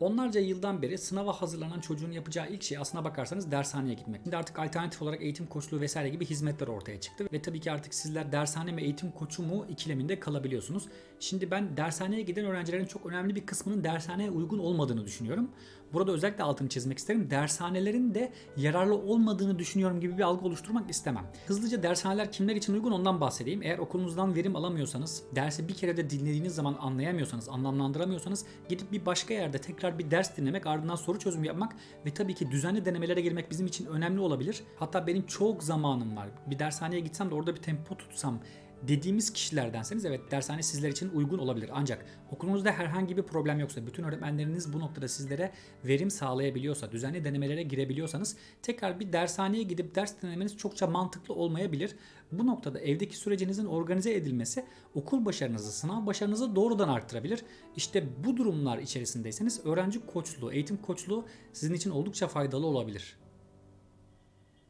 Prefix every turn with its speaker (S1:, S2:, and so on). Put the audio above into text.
S1: Onlarca yıldan beri sınava hazırlanan çocuğun yapacağı ilk şey aslına bakarsanız dershaneye gitmek. Şimdi artık alternatif olarak eğitim koçluğu vesaire gibi hizmetler ortaya çıktı. Ve tabii ki artık sizler dershane mi eğitim koçu mu ikileminde kalabiliyorsunuz. Şimdi ben dershaneye giden öğrencilerin çok önemli bir kısmının dershaneye uygun olmadığını düşünüyorum. Burada özellikle altını çizmek isterim. Dershanelerin de yararlı olmadığını düşünüyorum gibi bir algı oluşturmak istemem. Hızlıca dershaneler kimler için uygun ondan bahsedeyim. Eğer okulunuzdan verim alamıyorsanız, dersi bir kere de dinlediğiniz zaman anlayamıyorsanız, anlamlandıramıyorsanız gidip bir başka yerde tekrar bir ders dinlemek, ardından soru çözümü yapmak ve tabii ki düzenli denemelere girmek bizim için önemli olabilir. Hatta benim çok zamanım var. Bir dershaneye gitsem de orada bir tempo tutsam dediğimiz kişilerdenseniz evet dershane sizler için uygun olabilir. Ancak okulunuzda herhangi bir problem yoksa, bütün öğretmenleriniz bu noktada sizlere verim sağlayabiliyorsa, düzenli denemelere girebiliyorsanız tekrar bir dershaneye gidip ders dinlemeniz çokça mantıklı olmayabilir. Bu noktada evdeki sürecinizin organize edilmesi okul başarınızı, sınav başarınızı doğrudan arttırabilir. İşte bu durumlar içerisindeyseniz öğrenci koçluğu, eğitim koçluğu sizin için oldukça faydalı olabilir.